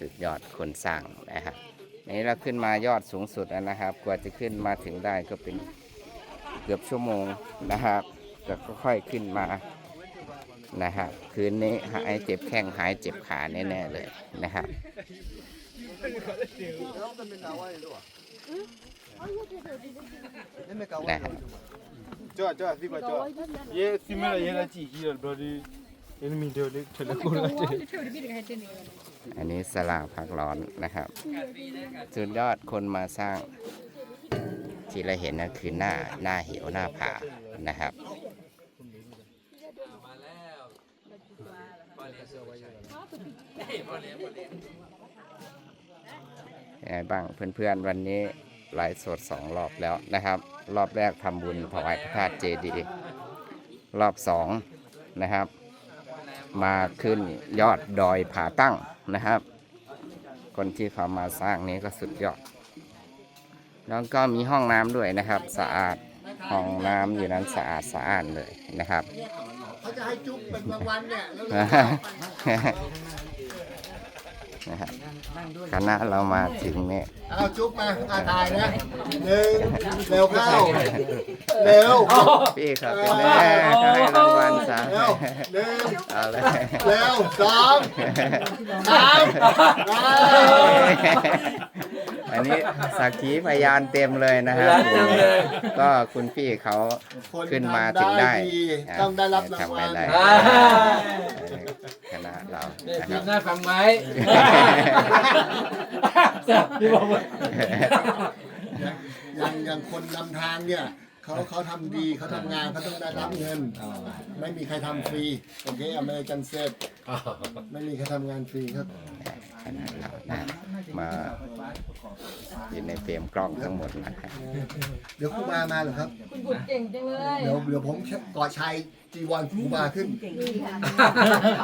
สุดยอดคนสร้างนะครับนี่เราขึ้นมายอดสูงสุดแล้วนะครับ กว่าจะขึ้นมาถึงได้ก็เป็นเกือบชั่วโมงนะครับก็ค่อยๆขึ้นมานะครับคืนนี้หายเจ็บแข้งหายเจ็บขาแน่ๆเลยนะครับนะครับจ้าจ้าพี่กว่าจ้าเย่ซิมละเย่ละจีฮีบรอดีเอ็นมีเดียวเล็กเทเลโคนละจี อันนี้สลาพักร้อนนะครับสุดยอดคนมาสร้าง ที่เราเห็นนะคือหน้าหน้าเหวหน้าผานะครับยังไงบ้างเพื่อนๆวันนี้ไลฟ์สดสองรอบแล้วนะครับ รอบแรกทำบุญถวายพระธาตุเจดีย์รอบสองนะครับ มาขึ้นยอดดอยผาตั้ง นะครับ คนที่เขามาสร้างนี้ก็สุดยอด แล้วก็มีห้องน้ำด้วยนะครับ สะอาดห้องน้ำอยู่นั้นสะอาดสะอาดเลยนะครับเขาจะให้จุ๊บเป็นบางวันเนี่ยแล้ว นะครับคณะเรามาถึงเนี่ยเอาจุ๊บมาอาถ่ายนะหนึ่งเร็วเข้าเร็วพี่ครับเป็นแม่ก็ให้รางวัลสามเร็วหนึ่งเอาเลยเร็วสองสามไปอันนี้สักขีพยานเต็มเลยนะครับก็คุณพี่เขาคนขึ้นมาถึงได้ทำดีต้องได้รับรางทำวัไปลได้อ่าคณะ เราเนี่ยนะคพี่รับน่าฟังไหมพี่บอกว่า อย่างอย่างคนนำทางเนี่ยเขาเขาทำดีเขาทำงานเขาต้องได้รับเงิน ไม่มีใครทำฟรี โอเคอเมริกันเซฟไม่มีใครทำงานฟรีครับ คณะเรานะมาอยู่ในเฟรมกล้องทั้งหมดนะครับเดี๋ยวครูบามาเหรอครับ คุณบุตรเก่งจังเลยเดี๋ยวเดี๋ยวผมกอดชัยจีวรครูบาขึ้น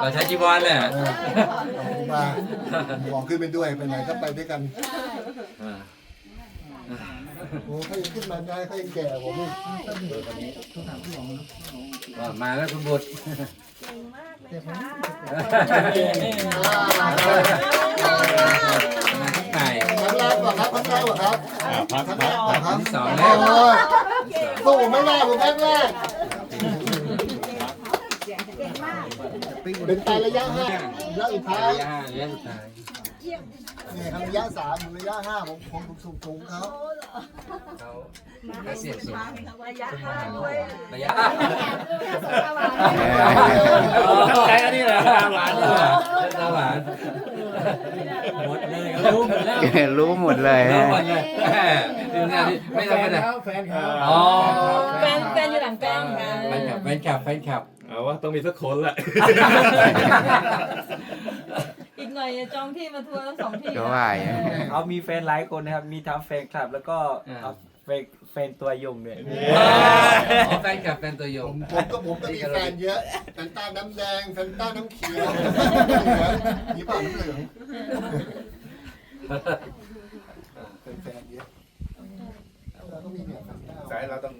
เราใช้จีวรเนี่ยเออครูบาขอขึ้นไปด้วยไปไหนก็ไปด้วยกันโอ้เขายังขึ้นมาได้เขายังแก่กว่าผมอีกว่ามาแล้วคุณบุตรมา ที่ไหนครั้งแรกว่าครับครั้งแรกว่าครับครั้งแรกว่าครับที่สองโอ้แล้วโหสู้ไม่ได้ผมครั้งแรกเป็นไประยะห้าระยะสุดท้ายระยะระยะสุดท้ายนี่ครับระยะสามผมระยะห้าผมผมผมสูงสูงเขาเขา เขาเสียบสูงระยะห้าด้วยระยะใจอันนี้แหละหวานหวานตาหวานหมดเลยรู้หมดแล้วรู้หมดเลยรู้หมดเลยแหมดูหน้าที่ไม่ธรรมดาแฟนเขาอ๋อแฟนแฟนอยู่หลังแป้งค่ะแฟนคลับแฟนคลับแฟนคลับเอาว่าต้องมีสักคนแหละอีกหน่อยจองที่มาทัวร์ทั้งสองที่ก็ว่าเอามีแฟนหลายคนนะครับ มีทั้งแฟนคลับแล้วก็ เอาแฟนแฟนตัวยงด้วยอ๋อแฟนคลับแฟนตัวยผง มผมก็ผมก็มีแฟนเยอะแฟนต้าน้ำแดงแฟนต้าน้ำเขียวมีป่าน้ำเหลืองเป็นแฟนเยอะแล้วก็มีเนี่ยแฟนต้า สายเราต้อง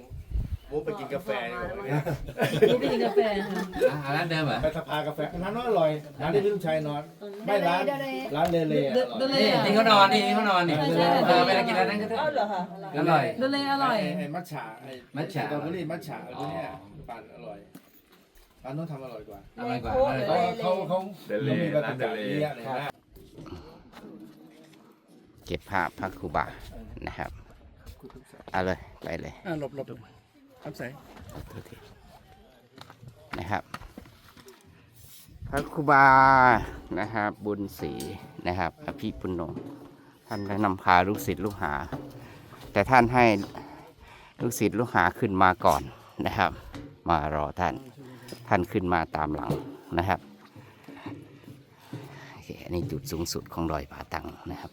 มุกไปกินกาแฟดีกว่านี่เป็นกาแฟค่ะอะร้านเดิมเหรอไปสภากาแฟร้านนั้นอร่อยร้านที่พี่ลูกชายนอน ไม่ร้านร้านเลเล่เดเดเลนี่อะนี่เขานอนนี่นี่เขานอนนี่ใช่ใช่ เออไปกินร้านนั้นก็ได้เอาเหรอคะอร่อยเดเลอร่อยไอ้มัทฉะไอ้มัทฉะ สตรอเบอรี่มัทฉะอะไรพวกเนี้ยปั่นอร่อยร้านนู้นทำอร่อยกว่าอร่อยกว่าอร่อยกเขาว่าเขาเขามีแบบแบบนี้อะไรนะ เก็บภาพพระครูบานะครับ เอาเลย ไปเลย อ่าหลบหลบ ทำใส่เอาตัวทีนะครับ พระครูบานะครับ บุญศรีนะครับอภิปุณโญท่านได้นำพาลูกศิษย์ลูกหา แต่ท่านให้ลูกศิษย์ลูกหาขึ้นมาก่อนนะครับ มารอท่านท่านขึ้นมาตามหลังนะครับโอเคอันนี้จุดสูงสุดของดอยผาตังนะครับ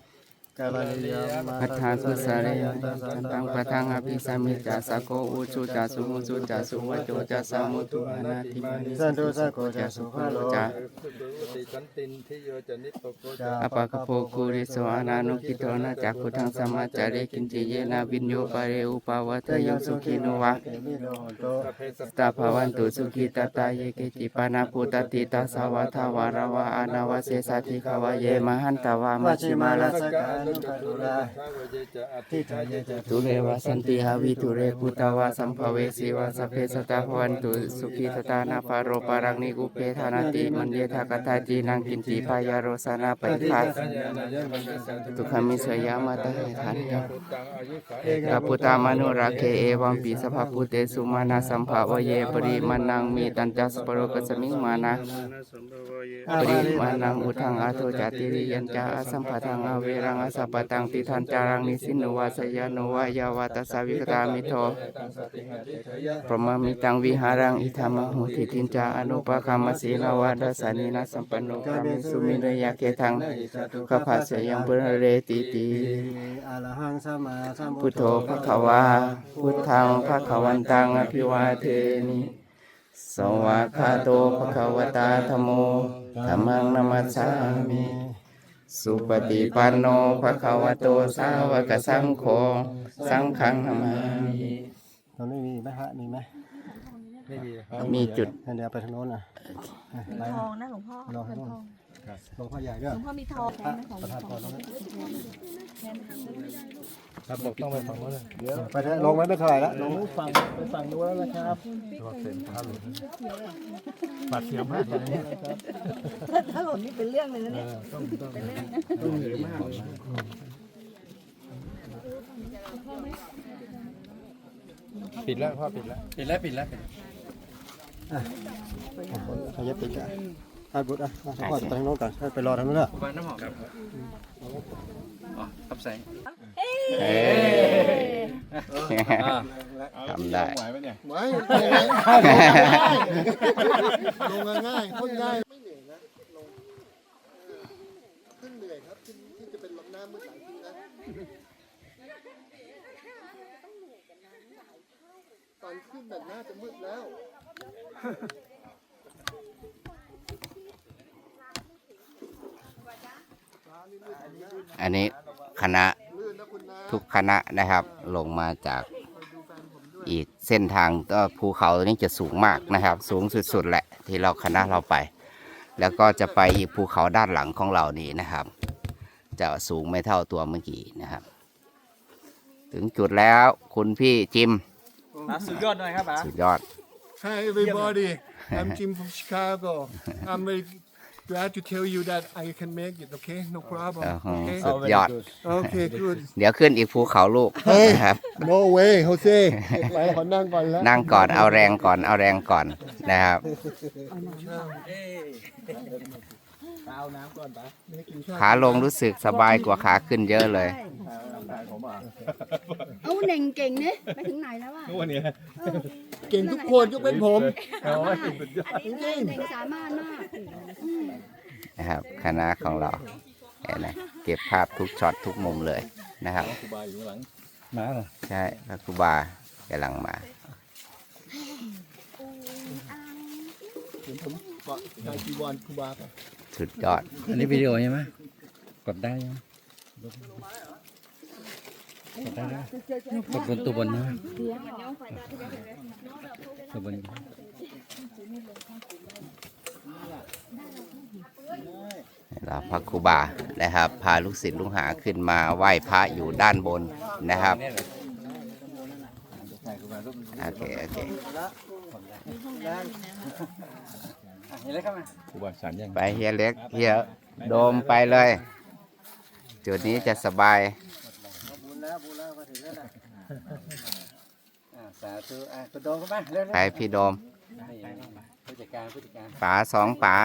พัทธาสุสาเรยตังปะทังอภิสามิจาสะโกอุจุจาสุมุจุจาสุวัจโจจาสามุตุอนาติมานิสันตุสักโกจะสุภาโลจาติสันตินทิโยจะนิปโกจะอปะกโปกุริโสอานานุกิโตนะจักขุทังสัมมาจาริกินจิเยนะวินโยปะเรอุปาวัตยังสุขิโนวะตสตาภวันตุสุขิตตาเยเกจิปานาปุตติตาสาวะทาวารวะอานาวะเสสาธิขวะเยมหันตวามัชิมาลาสกานุปตุลาข้าวเยจะอทิฏฐายจะตุเรวะสันติหาวิตุเรปุตาวะสัมภเวสีวะสพเพสตาภวันตุสุขิตตานาภาโรปารังนิกุเพธานาติมันเยทากตาจีนังกินติพายาโรสานาปฏิภาตุขมิสยามาตาทันยพระพุทธามนุรักเขเอวัมปีสภาพุเตสุมาณสัมภาวเยปริมานังมีตันจัสปโรกสมิงมานะปริมานังอุทังอาโทจติริยันจาสัมปทังอาเวรังอาสัพพตังติทันจารังนิสินโนวาสยาโนวายาวาตสาวิกตามิโทปรหมมิตังวิหารังอิธามหุทิตินจาอนุปคามสีลาวาดสานินาสัมปันโนกามิสุมิเนยาเกทังขภาสยังปุรเรติติอะระหังสมมาสัมพุทโธภะคะวาพุทธังภะคะวันตังอภิวาเทนิสวากาโตภะคะวตาธโมธัมมังนัมสสามิ สุปฏิปันโนภะคะวะโตสาวกสังโฆสังฆังนามามิตรงนี้มีไหมฮะมีไหมมีจุด เดี๋ยวไปทางโน้นนะไปทองนะหลวงพ่อลองทางโน้น หลวงพ่อใหญ่ด้วยหลวงพ่อมีทองแทนไหมของประธานพรตรงนี้ครับบอกต้องไปฝั่งนู้นเลยเดี๋ยวไปเถอะลงไว้ไม่เท่าไหร่ละลงฝั่งไปฝั่งนู้นแล้วนะครับบาดเสียวมากเลยถ้าหล่นนี่เป็นเรื่องเลยนะเนี่ยปิดแล้วพ่อปิดแล้ว ปิดแล้วปิดแล้วขยับไปกัน ให้บุตรอะมาสักคนไปทางโน้นก่อนให้ไปรอทางโน้นเถอะวางน้ำหอมครับอ๋อครับใส่เอ้ยทำได้ไหวไหมเนี่ยไม่ลงง่ายๆคนง่ายไม่เหนื่อยนะลงขึ้นเหนื่อยครับขึ้นที่จะเป็นลำน้ำมืดหลายทีนะตอนขึ้นแบบน่าจะมืดแล้ว อันนี้คณะทุกคณะนะครับลงมาจากอีกเส้นทางก็ภูเขาตัวนี้จะสูงมากนะครับ สูงสุดๆแหละที่เราคณะเราไป แล้วก็จะไปอีกภูเขาด้านหลังของเรานี่นะครับ จะสูงไม่เท่าตัวเมื่อกี้นะครับ ถึงจุดแล้วคุณพี่จิมสุดยอดหน่อยครับป๋าสุดยอด Hi everybody, I'm Jim from Chicago. I'm very glad to tell you that I can make it. Okay, no problem. โอ้โห Okay. สุดยอด Okay, good. เดี๋ยวขึ้นอีกภูเขาลูกนะครับ No way Jose ไปขอนั่งก่อนแล้วนั่งก่อนเอาแรงก่อนเอาแรงก่อนนะครับ เอาน้ำก่อนป๋าขาลงรู้สึกสบายกว่าขาขึ้นเยอะเลย เอาเน่งเก่งเนี่ยไปถึงไหนแล้วอะวันนี้เก่งทุกคนยกเป็นผมจริงเน่งสามารถมากนะครับคณะของเราเห็นไหมเก็บภาพทุกช็อตทุกมุมเลยนะครับ ครูบาอยู่ข้างหลังมาเหรอใช่พระครูบากำลังมาผมเกาะกายจีวรครูบาไปสุดยอด อันนี้วิดีโอใช่ไหมกดได้ยังกดได้แล้วกดบนตัวบนนะตัวบนเราพระครูบานะครับ พาลูกศิษย์ลูกหาขึ้นมาไหว้พระอยู่ด้านบนนะครับโอเคโอเคเห็นแล้วครับครูบาสันยังไปเฮียเล็กเฮียโดมไปเลย จุดนี้จะสบายบุญ แล้วบุญแล้วมาถึงแล้วนะสาธุอะกดโดนเข้ามาเร็วไปพี่โดมๆผู้จัดการผู้จัดการป๋าสองป๋า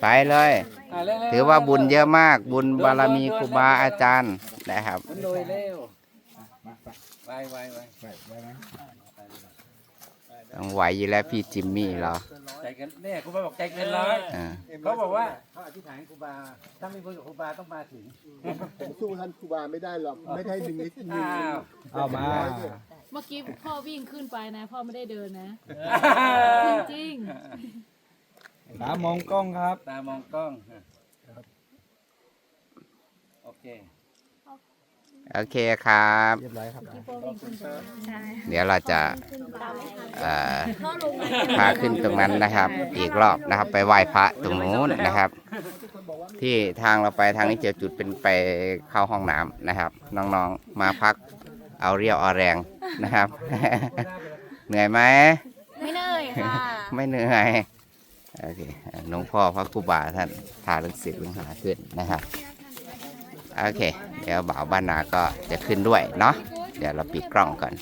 ไปเลย อะเร็วๆถือว่าบุญเยอะมาก บุญบารมีครูบาอาจารย์นะครับมันโดยเร็วไวไวไวไปไปไหมต้องไหวอยู่แล้วพี่จิมมี่เรา ใจกันเนี่ยครูบาบอกใจเกินร้อยอ่า เขาบอกว่าเขาอธิษฐานครูบา ถ้ามีคนกับครูบาต้องมาถึง ผมสู้ท่านครูบาไม่ได้หรอก ไม่ได้หนึ่งในหนึ่งอ้าวเอามา เมื่อกี้พ่อวิ่งขึ้นไปนะ พ่อไม่ได้เดินนะ จริงตามองกล้องครับ ตามองกล้องโอเค โอเคครับ เรียบร้อยครับเดี๋ยวเราจะเอ่อพาขึ้นตรงนั้นนะครับ อีกรอบนะครับ ไปไหว้พระตรงนู้นนะครับ ที่ทางเราไปทางนี้จะจุดเป็นไปเข้าห้องน้ำนะครับ น้องๆมาพักเอาเรียวเอาแรงนะครับ เหนื่อยไหมไม่เหนื่อยค่ะไม่เหนื่อยโอเคหลวงพ่อพระครูบาท่านพาลูกศิษย์ลูกหาขึ้นนะครับ โอเค เดี๋ยวบ่าวบ้านนาก็จะขึ้นด้วยเนาะเดี๋ยวเราปิดกล้องก่อน